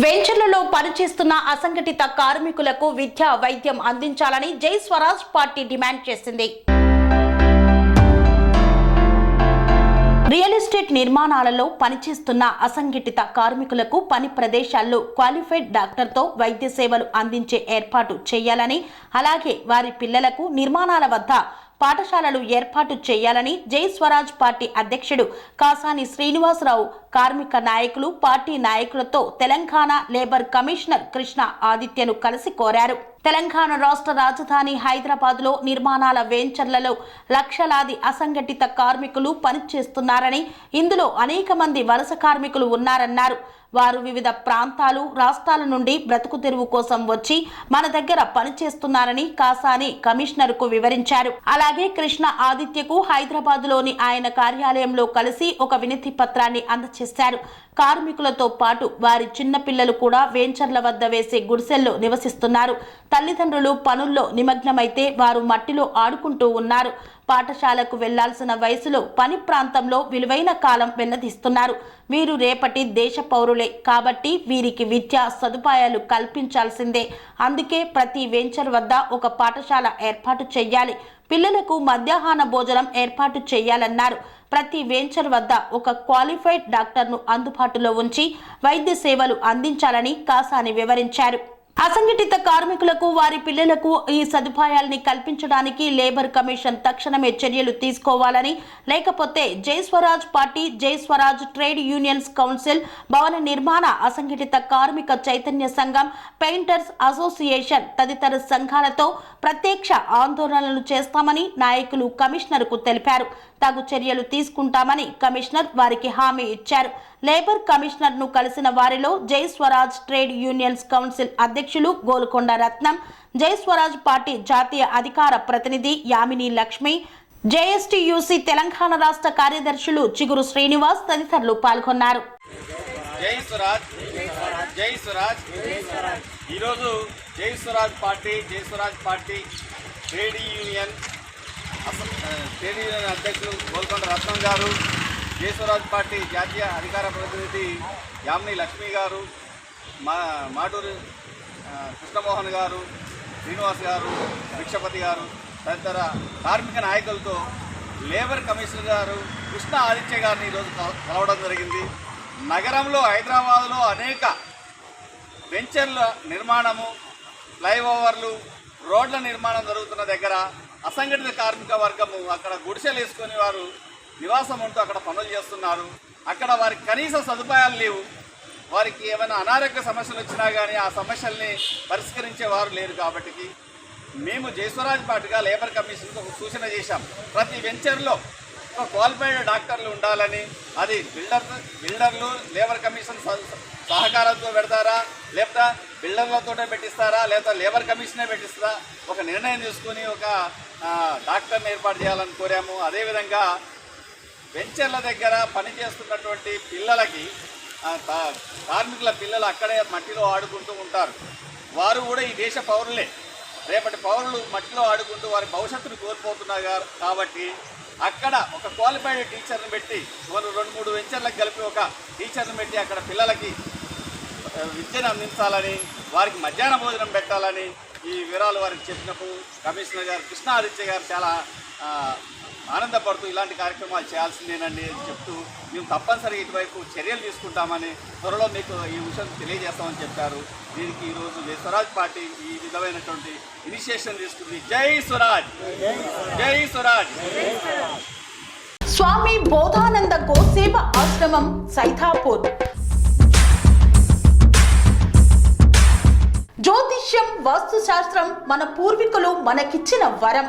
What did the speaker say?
వెంచర్లలో పనిచేస్తున్న అసంఘటిత కార్మికులకు విద్య వైద్యం అందించాలని జై స్వరాజ్ పార్టీ డిమాండ్ చేసింది. రియల్ ఎస్టేట్ నిర్మాణాలలో పనిచేస్తున్న అసంఘటిత కార్మికులకు పని ప్రదేశాల్లో క్వాలిఫైడ్ డాక్టర్తో వైద్య సేవలు అందించే ఏర్పాటు చేయాలని అలాగే వారి పిల్లలకు నిర్మాణాల వద్ద పాఠశాలలు ఏర్పాటు చేయాలని జై స్వరాజ్ పార్టీ అధ్యక్షుడు కాసాని శ్రీనివాసరావు కార్మిక నాయకులు పార్టీ నాయకులతో తెలంగాణ లేబర్ కమిషనర్ కృష్ణ ఆదిత్యను కలిసి కోరారు. తెలంగాణ రాష్ట్ర రాజధాని హైదరాబాద్లో నిర్మాణాల వెంచర్లలో లక్షలాది అసంఘటిత కార్మికులు పనిచేస్తున్నారని ఇందులో అనేక మంది వలస కార్మికులు ఉన్నారన్నారు. వారు వివిధ ప్రాంతాలు రాష్ట్రాల నుండి బ్రతుకు తెరువు కోసం వచ్చి మన దగ్గర పనిచేస్తున్నారని కాసాని కమిషనర్కు వివరించారు. అలాగే కృష్ణ ఆదిత్యకు హైదరాబాద్లోని ఆయన కార్యాలయంలో కలిసి ఒక వినతి పత్రాన్ని అందజేశారు కార్మికులతో పాటు వారి చిన్న పిల్లలు కూడా వెంచర్ల వద్ద వేసే గుడిసెల్లో నివసిస్తున్నారు. తల్లిదండ్రులు పనుల్లో నిమగ్నమైతే వారు మట్టిలో ఆడుకుంటూ ఉన్నారు. పాఠశాలకు వెళ్ళాల్సిన వయసులో పని ప్రాంతంలో విలువైన కాలం వెన్నదీస్తున్నారు. వీరు రేపటి దేశ పౌరులే కాబట్టి వీరికి విద్యా సదుపాయాలు కల్పించాల్సిందే. అందుకే ప్రతి వెంచర్ వద్ద ఒక పాఠశాల ఏర్పాటు చేయాలి పిల్లలకు మధ్యాహ్న భోజనం ఏర్పాటు చేయాలన్నారు. ప్రతి వెంచర్ వద్ద ఒక క్వాలిఫైడ్ డాక్టర్ను అందుబాటులో ఉంచి వైద్య సేవలు అందించాలని కాసాని వివరించారు. అసంఘటిత కార్మికులకు వారి పిల్లలకు ఈ సదుపాయాల్ని కల్పించడానికి లేబర్ కమిషన్ తక్షణమే చర్యలు తీసుకోవాలని లేకపోతే జై Swaraj party Jai Swaraj trade unions council భవన నిర్మాణ అసంఘటిత కార్మిక చైతన్య సంఘం పెయింటర్స్ అసోసియేషన్ తదితర సంఘాలతో ప్రత్యక్ష ఆందోళనలు చేస్తామని నాయకులు కమిషనర్కు తెలిపారు. తగు చర్యలు తీసుకుంటామని కమిషనర్ వారికి హామీ ఇచ్చారు. లేబర్ కమిషనర్ను కలిసిన వారిలో జై స్వరాజ్ ట్రేడ్ యూనియన్స్ కౌన్సిల్ అధ్యక్షులు గోల్కొండ రత్నం జయస్వరాజ్ పార్టీ జాతీయ అధికార ప్రతినిధి యామిని లక్ష్మి జేఎస్టీయూసీ తెలంగాణ రాష్ట్ర కార్యదర్శులు చిగురు శ్రీనివాస్ తదితరులు పాల్గొన్నారు. జై స్వరాజ్ జై స్వరాజ్. ఈరోజు Jai Swaraj party Jai Swaraj party trade union trade union అధ్యక్షులు గోల్కొండ రత్నం గారు జై స్వరాజ్ పార్టీ జాతీయ అధికార ప్రతినిధి యామిని లక్ష్మి గారు మా మాటూరు కృష్ణమోహన్ గారు శ్రీనివాస్ గారు భిక్షపతి గారు తదితర కార్మిక నాయకులతో లేబర్ కమిషనర్ గారు కృష్ణ ఆదిత్య గారిని ఈరోజు కలవడం జరిగింది. నగరంలో హైదరాబాద్లో అనేక వెంచర్ల నిర్మాణము ఫ్లైఓవర్లు రోడ్ల నిర్మాణం జరుగుతున్న దగ్గర అసంఘటిత కార్మిక వర్గము అక్కడ గుడిసెలు వేసుకొని వారు నివాసం ఉంటూ అక్కడ పనులు చేస్తున్నారు. అక్కడ వారికి కనీస సదుపాయాలు లేవు. వారికి ఏమైనా అనారోగ్య సమస్యలు వచ్చినా కానీ ఆ సమస్యల్ని పరిష్కరించే వారు లేరు కాబట్టి మేము జయస్వరాజ్ పార్టీగా లేబర్ కమిషన్కు ఒక సూచన చేశాం. ప్రతి వెంచర్లో ఒక క్వాలిఫైడ్ డాక్టర్లు ఉండాలని అది బిల్డర్ బిల్డర్లు లేబర్ కమిషన్ సహ- సహకారంతో పెడతారా లేకపోతే బిల్డర్లతోనే పెట్టిస్తారా లేదా లేబర్ కమిషనే పెట్టిస్తారా ఒక నిర్ణయం తీసుకుని ఒక డాక్టర్ని ఏర్పాటు చేయాలని కోరాము. అదేవిధంగా వెంచర్ల దగ్గర పనిచేస్తున్నటువంటి పిల్లలకి కార్మికుల పిల్లలు అక్కడే మట్టిలో ఆడుకుంటూ ఉంటారు. వారు కూడా ఈ దేశ పౌరులే. రేపటి పౌరులు మట్టిలో ఆడుకుంటూ వారి భవిష్యత్తును కోల్పోతున్నారు కాబట్టి అక్కడ ఒక క్వాలిఫైడ్ టీచర్ని పెట్టి వాళ్ళు రెండు మూడు వెంచర్లకు కలిపి ఒక టీచర్ని పెట్టి అక్కడ పిల్లలకి విద్యను అందించాలని వారికి మధ్యాహ్న భోజనం పెట్టాలని ఈ వివరాలు వారికి చెప్పినప్పుడు కమిషనర్ గారు కృష్ణ ఆదిత్య గారు చాలా ఆనందపడుతూ ఇలాంటి కార్యక్రమాలు చేయాల్సిందేనండి అని చెప్తూ మేము తప్పనిసరిగా ఇటువైపు చర్యలు తీసుకుంటామని త్వరలో మీకు ఈ విషయం తెలియజేస్తామని చెప్పారు. దీనికి ఈరోజు స్వరాజ్ పార్టీ ఈ విధమైనటువంటి ఇనిషియేషన్ తీసుకుంది. జై స్వరాజ్! జై స్వరాజ్! స్వామి బోధానంద గోసేవ ఆశ్రమం సైథాపూర్ జ్యోతిష్యం వాస్తుశాస్త్రం మన పూర్వీకులు మనకిచ్చిన వరం.